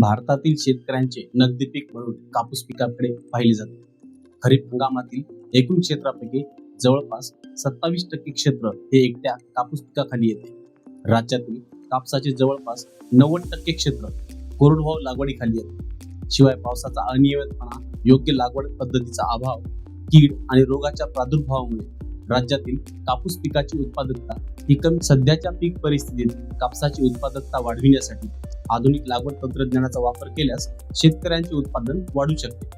भारतातील शेतकऱ्यांचे नगदी पीक म्हणून कापूस पिकाकडे पाहिले जाते. खरीप हंगामातील एकूण क्षेत्रापैकी जवळपास सत्तावीस टक्के क्षेत्र हे एकट्या कापूस पिकाखाली येते. राज्यातील कापसाचे जवळपास नव्वद टक्के क्षेत्र कोरडवाहू लागवडीखाली येते. शिवाय पावसाचा अनियमितपणा योग्य लागवड पद्धतीचा अभाव कीड आणि रोगाच्या प्रादुर्भावामुळे राज्यातील कापूस पिकाची उत्पादकता ही कमी सध्याच्या पीक परिस्थितीत कापसाची उत्पादकता वाढविण्यासाठी आधुनिक लागवड तंत्रज्ञानाचा वापर केल्यास शेतकऱ्यांचे उत्पादन वाढू शकते.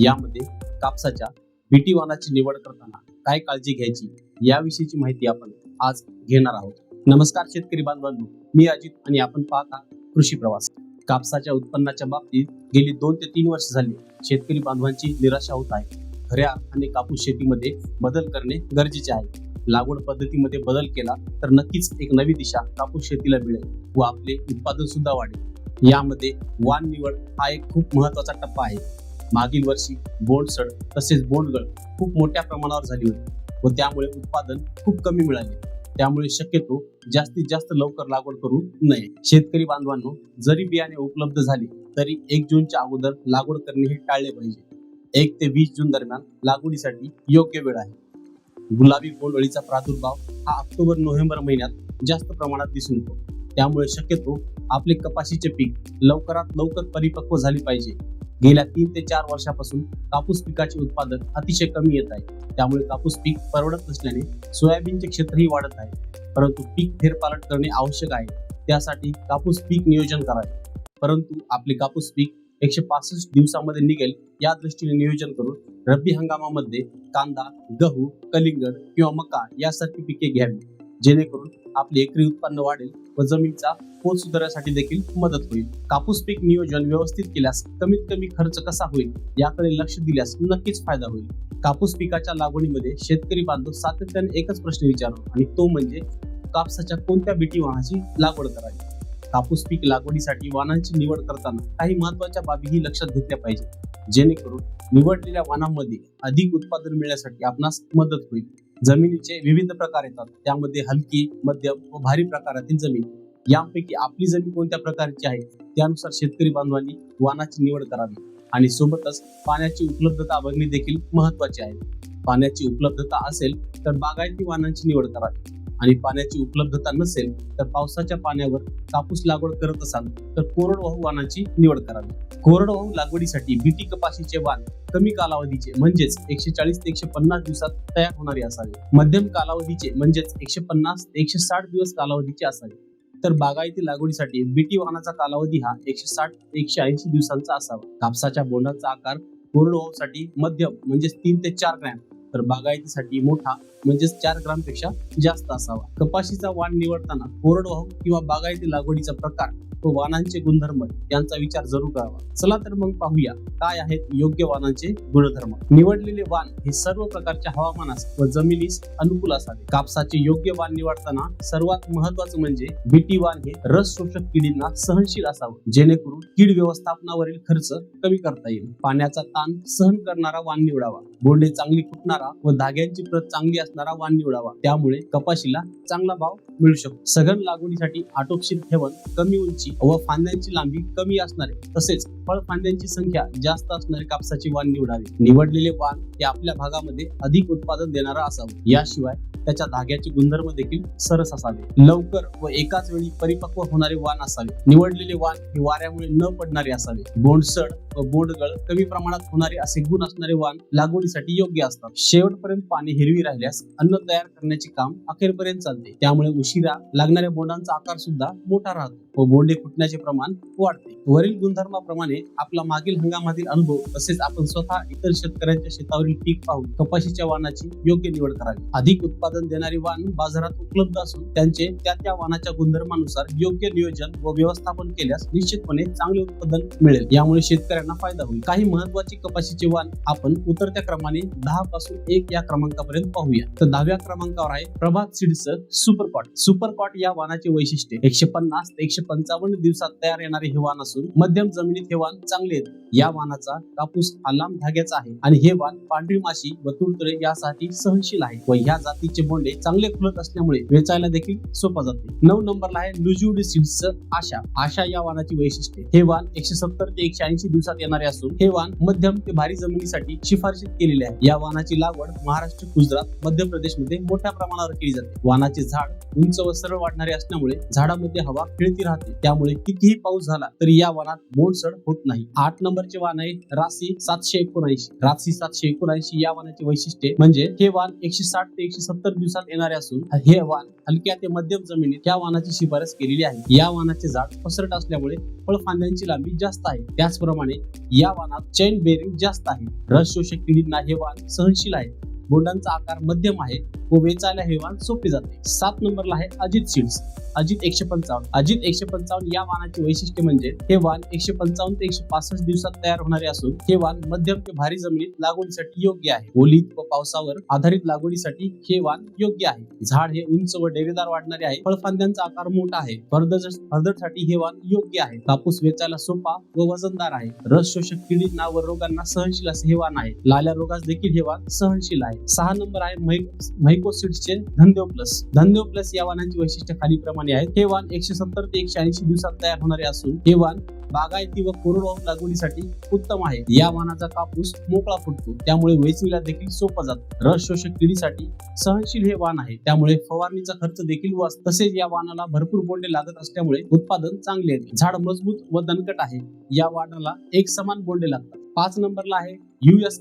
यामध्ये कापसाच्या बीटी वाहनाची निवड करताना काय काळजी घ्यायची याविषयीची माहिती आपण आज घेणार आहोत. नमस्कार शेतकरी बांधवांनो मी अजित आणि आपण पाहता कृषी प्रवास. कापसाच्या उत्पन्नाच्या बाबतीत गेली दोन ते तीन वर्ष झाली शेतकरी बांधवांची निराशा होत आहे. खऱ्या अर्थाने कापूस शेतीमध्ये बदल करणे गरजेचे आहे. लागवड पद्धतीमध्ये बदल केला तर नक्कीच एक नवी दिशा कापूस शेतीला मिळेल व आपले उत्पादन सुद्धा वाढेल. यामध्ये वाण निवड हा एक खूप महत्त्वाचा टप्पा आहे. मागील वर्षी बोंडसड तसेच बोंडगळ खूप मोठ्या प्रमाणावर झाली होती व त्यामुळे उत्पादन खूप कमी मिळाले. त्यामुळे शक्यतो जास्तीत जास्त लवकर लागवड करू नये. शेतकरी बांधवांनो जरी बियाणे उपलब्ध झाले तरी एक जूनच्या अगोदर लागवड करणे हे टाळले पाहिजे. एक ते वीस जून दरम्यान लागवडीसाठी योग्य वेळ आहे. गुलाबी बोंडअळीचा प्रादुर्भाव हा ऑक्टोबर नोव्हेंबर महिन्यात जास्त प्रमाणात दिसून येतो. त्यामुळे शक्यतो आपले कपाशीचे पीक लवकरात लवकर परिपक्व झाले पाहिजे. गेल्या तीन ते चार वर्षापासून कापूस पिकाचे उत्पादन अतिशय कमी येत आहे. त्यामुळे कापूस पीक परवडत नसल्याने सोयाबीनचे क्षेत्रही वाढत आहे. परंतु पीक फेरपालट करणे आवश्यक आहे. त्यासाठी कापूस पीक नियोजन करावे. परंतु आपले कापूस पीक एकशे पासष्ट दिवसामध्ये निघेल या दृष्टीने नियोजन करून रब्बी हंगामामध्ये कांदा गहू कलिंगड किंवा मका यासारखी पिके घ्यावी. जेणेकरून आपले एकरी उत्पन्न वाढेल व जमीनचा पोत सुधारण्यासाठी देखील मदत होईल. कापूस पीक नियोजन व्यवस्थित केल्यास कमीत कमी खर्च कसा होईल याकडे लक्ष दिल्यास नक्कीच फायदा होईल. कापूस पिकाच्या लागवडीमध्ये शेतकरी बांधव सातत्याने एकच प्रश्न विचारतो आणि तो म्हणजे कापसाच्या कोणत्या बीटी वाहनाची लागवड करावी? कापूस पीक लागवडीसाठी वाणांची निवड करताना काही महत्त्वाच्या बाबीही लक्षात घेतल्या पाहिजे जेणेकरून निवडलेल्या वाणांमध्ये अधिक उत्पादन मिळण्यासाठी आपणास मदत होईल. जमिनीचे विविध प्रकार येतात. त्यामध्ये हलकी मध्यम व भारी प्रकारातील जमीन. यापैकी आपली जमीन कोणत्या प्रकारची आहे? त्यानुसार शेतकरी बांधवांनी वाणाची निवड करावी. आणि सोबतच पाण्याची उपलब्धता बघणे देखील महत्त्वाचे आहे. पाण्याची उपलब्धता असेल तर बागायती वाणांची निवड करावी. आणि पाण्याची उपलब्धता नसेल तर पावसाच्या पाण्यावर कापूस लागवड करत असाल तर कोरडवाहू वाणाची निवड करावी कोरडवाहू लागवडीसाठी बीटी कपाशीचे वाण कमी कालावधीचे म्हणजेच एकशे चाळीस ते एकशे पन्नास दिवसात तयार होणारे असावे. मध्यम कालावधीचे म्हणजेच एकशे पन्नास ते एकशे साठ दिवस कालावधीचे असावे. तर बागायती लागवडीसाठी बीटी वाहनाचा कालावधी हा एकशे साठ ते एकशे ऐंशी दिवसांचा असावा. कापसाच्या बोंडाचा आकार कोरडवाहूसाठी मध्यम म्हणजेच तीन ते चार ग्रॅम तर बागायतीसाठी मोठा म्हणजेच चार ग्रामपेक्षा जास्त असावा. कपाशीचा वाण निवडताना कोरडवाहू किंवा बागायती लागवडीचा प्रकार व वाणांचे गुणधर्म यांचा विचार जरूर करावा. चला तर मग पाहूया काय आहेत योग्य वाणांचे गुणधर्म. निवडलेले वाण हे सर्व प्रकारच्या हवामानास व जमिनीस अनुकूल असावे. कापसाचे योग्य वाण निवडताना सर्वात महत्वाचं म्हणजे बीटी वाण हे रस शोषक किडींना सहनशील असावं. जेणेकरून कीड व्यवस्थापनावरील खर्च कमी करता येईल. पाण्याचा ताण सहन करणारा वाण निवडावा. बोंडे चांगली फुटणारा व धाग्यांची प्रत चांगली असणारा वाण निवडावा त्यामुळे कपाशीला चांगला भाव मिळू शकतो. सघन लागवडीसाठी आटोपशीर ठेवण कमी उंची व फांद्यांची लांबी कमी असणारे तसेच फळ फांद्यांची संख्या जास्त असणारे कापसाचे वाण निवडावे. निवडलेले वाण हे आपल्या भागामध्ये अधिक उत्पादन देणारा असावं. याशिवाय त्याच्या धाग्याचे गुणधर्म देखील सरस असावे. लवकर व एकाच वेळी परिपक्व होणारे वाण असावे. निवडलेले वाण हे वाऱ्यामुळे न पडणारे असावे. बोंडसड बोंडगळ कमी प्रमाणात होणारे असे गुण असणारे वाण लागवडीसाठी योग्य असतात. शेवटपर्यंत पाणी हिरवी राहिल्यास अन्न तयार करण्याचे काम अखेरपर्यंत चालते. त्यामुळे उशिरा लागणाऱ्या बोंडांचा आकार सुद्धा मोठा राहतो व बोंडे फुटण्याचे प्रमाण वाढते. वरील गुणधर्माप्रमाणे आपला मागील हंगामातील अनुभव तसेच आपण स्वतः इतर शेतकऱ्यांच्या शेतावरील पीक पाहून कपाशीच्या वाणाची योग्य निवड करावी. अधिक उत्पादन देणारी वाण बाजारात उपलब्ध असून त्यांचे त्या त्या वाणाच्या गुणधर्मानुसार योग्य नियोजन व व्यवस्थापन केल्यास निश्चितपणे चांगले उत्पादन मिळेल. यामुळे शेतकऱ्यांना फायदा होईल. काही महत्वाची कपाशीचे वाण आपण उतरत्या क्रमाने दहा पासून एक या क्रमांकापर्यंत पाहूया. तर दहाव्या क्रमांकावर आहे प्रभात सीड्सचं सुपरकॉट सुपरकॉट या वाणाचे वैशिष्ट्य एकशे पन्नास ते एकशे पंचावन्न दिवसात तयार येणारे हे वाण असून मध्यम जमिनीत हे वाण चांगले येते या वाणाचा कापूस हा लांब धाग्याचा आहे आणि हे वाण पांढरी माशी व तुडतुडे यासाठी सहनशील आहे व ह्या जातीचे बोंडे चांगले फुलत असल्यामुळे वेचायला देखील सोपा जाते. नऊ नंबरला आहे लुजिवडी सीड्सचं आशा. आशा या वाणाची वैशिष्ट्ये हे वाण एकशे सत्तर ते एकशे ऐंशी दिवसात येणारे असून हे वाहन मध्यम ते भारी जमिनीसाठी शिफारशीत केलेले आहे. या वाहनाची लागवड महाराष्ट्र गुजरात मध्य प्रदेशमध्ये मोठ्या प्रमाणावर केली जाते. वाहनाचे झाड उंच व सरळ वाढणारे असल्यामुळे झाडामध्ये हवा खेळती राहते. त्यामुळे कितीही पाऊस झाला तरी या वाहनात बोडसड होत नाही. आठ नंबरचे वाहन आहे रासी सातशे एकोणऐंशी. रासी सातशे एकोणऐंशी या वाहनाचे वैशिष्ट्ये म्हणजे हे वाहन एकशे साठ ते एकशे सत्तर दिवसात येणारे असून हे वाहन हलक्या ते मध्यम जमिनीत या वाहनाची शिफारस केलेली आहे. या वाहनाचे झाड पसरट असल्यामुळे फळफांद्यांची लांबी जास्त आहे. त्याचप्रमाणे या वाहनात चैन बेरिंग जास्त आहे. रस शोषक किडींना हे वाहन सहनशील आहे. बोंडांचा आकार मध्यम आहे. व वेचायला हे वाण सोपे जाते. सात नंबरला आहे अजित सीड्स अजित एकशे पंचावन्न. अजित एकशे पंचावन्न या वाहनाचे वैशिष्ट्य म्हणजे हे वाहन एकशे पंचावन्न ते एकशे पासष्ट दिवसात तयार होणारे असून हे वाहन मध्यम ते भारी जमिनीत लागवडीसाठी योग्य आहे. ओलीत व पावसावर आधारित लागवडीसाठी हे वाहन योग्य आहे. झाड हे उंच व डेरेदार वाढणारे आहे. फळफांद्यांचा आकार मोठा आहे. फर्दरसाठी हे वाहन योग्य आहे. कापूस वेचायला सोपा व वजनदार आहे. रस शोषक किडींना व रोगांना सहनशील असे हे वाहन आहे. लाल्या रोगास देखील हे वाहन सहनशील आहे. सहा नंबर आहे म्हैकोसिड्सचे धनदेव प्लस धनदेव प्लस या वाहनांची वैशिष्ट्य खालीप्रमाणे आहेत. हे वाहन एकशे सत्तर ते एकशे ऐंशी दिवसात तयार होणारे असून हे वाहन बागायती व कोरडवाहू लागवडीसाठी उत्तम आहे. या वाहनाचा कापूस मोकळा फुटतो. त्यामुळे वेचणीला देखील सोपं जातं. रस शोषक किडीसाठी सहनशील हे वाहन आहे. त्यामुळे फवारणीचा खर्च देखील वाचतो तसेच या वाहनाला भरपूर बोंडे लागत असल्यामुळे उत्पादन चांगले येते. झाड मजबूत व दणकट आहे. या वाहनाला एक समान बोंडे लागतात. पाच नंबरला आहे युएस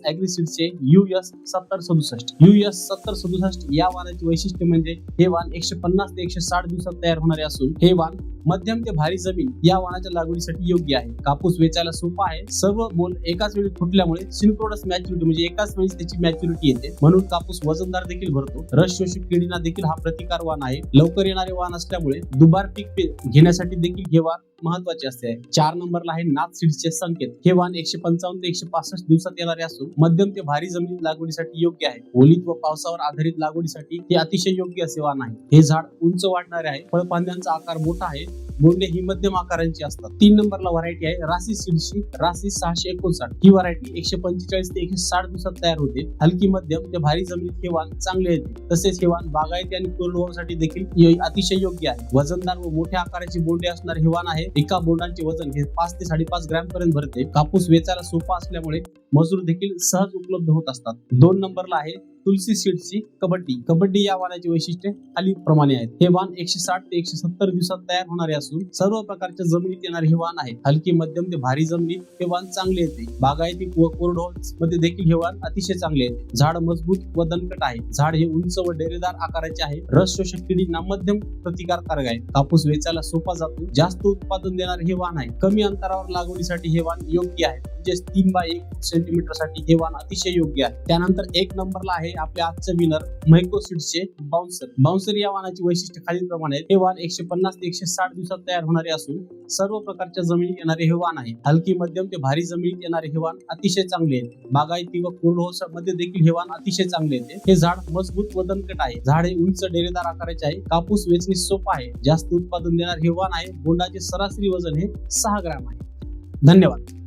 चे युएस सत्तर सदुसष्ट युएस सत्तर सदुसष्ट या वाहनाचे वैशिष्ट्य म्हणजे हे वाहन एकशे पन्नास ते एकशे साठ दिवसात तयार होणारे असून हे वाहन मध्यम ते भारी जमीन या वाहनाच्या लागवडीसाठी योग्य आहे. कापूस वेचायला सोपा आहे. सर्व बोल एकाच वेळी फुटल्यामुळे सिंक्रोडस मॅच्युरिटी म्हणजे एकाच वेळी त्याची मॅच्युरिटी येते. म्हणून कापूस वजनदार देखील भरतो. रस शोषक किडींना देखील हा प्रतिकार वाहन आहे. लवकर येणारे वाहन असल्यामुळे दुबार पीक पे- घेण्यासाठी देखील हे वाहन महत्त्वाचे असते. चार नंबरला आहे नाथ सीड्सचे संकेत. हे वाहन एकशे पंचावन्न ते एकशे पासष्ट दिवसात येणारे असून मध्यम ते भारी जमीन लागवडीसाठी योग्य आहे. ओलीत व पावसावर आधारित लागवडीसाठी हे अतिशय योग्य असे वाण आहे. हे झाड उंच वाढणारे आहे. फळपांद्यांचा आकार मोठा आहे. बोंडे ही मध्यम आकारांची असतात. तीन नंबरला व्हरायटी आहे. रासी सीडशी राशी सहाशे एकोणसाठ. ही व्हरायटी एकशे पंचेचाळीस ते एकशे साठ दिवसात तयार होते. हलकी मध्यम ते भारी जमिनीत हे वाहन चांगले येते. तसेच हे वाहन बागायती आणि कोरडवासाठी देखील अतिशय योग्य आहे. वजनदार व मोठ्या आकाराचे बोंडे असणारे हे वाहन आहे. एका बोंडांचे वजन हे पाच ते साडेपाच ग्रॅम पर्यंत भरते. कापूस वेचायला सोपा असल्यामुळे मजूर देखील सहज उपलब्ध होत असतात. दोन नंबरला आहे तुलसी सीडची कबड्डी. कबड्डी या वाणाची वैशिष्ट्ये खाली प्रमाणे आहेत. हे वाण एकशे साठ ते एकशे सत्तर दिवसात तयार होणारे असून सर्व प्रकारच्या जमिनीत येणारे हे वाण आहे. हलकी मध्यम ते भारी जमिनीत हे वाण चांगले येते. बागायती व कोरडवाहू मध्ये देखील हे वाण अतिशय चांगले येते. झाड मजबूत व दणकट आहे. झाड हे उंच व डेरेदार आकाराचे आहे. रस शोषक किडींना मध्यम प्रतिकारकारक आहे. कापूस वेचायला सोपा जातो. जास्त उत्पादन देणारे हे वाण आहे. कमी अंतरावर लागवडीसाठी हे वाण योग्य आहे. म्हणजेच तीन बाय एक सेंटीमीटरसाठी हे वाहन अतिशय योग्य आहे. त्यानंतर एक नंबरला आहे आपल्या आजचं विनर मैकोसिडचे बाउन्सर बाउन्सर या वाहनाची वैशिष्ट्य खालीलप्रमाणे आहेत. हे वाहन एकशे पन्नास ते एकशे साठ दिवसात तयार होणारे असून सर्व प्रकारच्या जमिनीत येणारे हे वाहन आहे. हलकी मध्यम ते भारी जमिनीत येणारे हे वाहन अतिशय चांगले येते बागायती व मध्ये देखील हे वाहन अतिशय चांगले येते हे झाड मजबूत व दणकट आहे. झाड हे उंच डेरेदार आकाराचे आहे. कापूस वेचणी सोपा आहे. जास्त उत्पादन देणारे हे वाहन आहे. बोंडाचे सरासरी वजन हे सहा ग्रॅम आहे. धन्यवाद.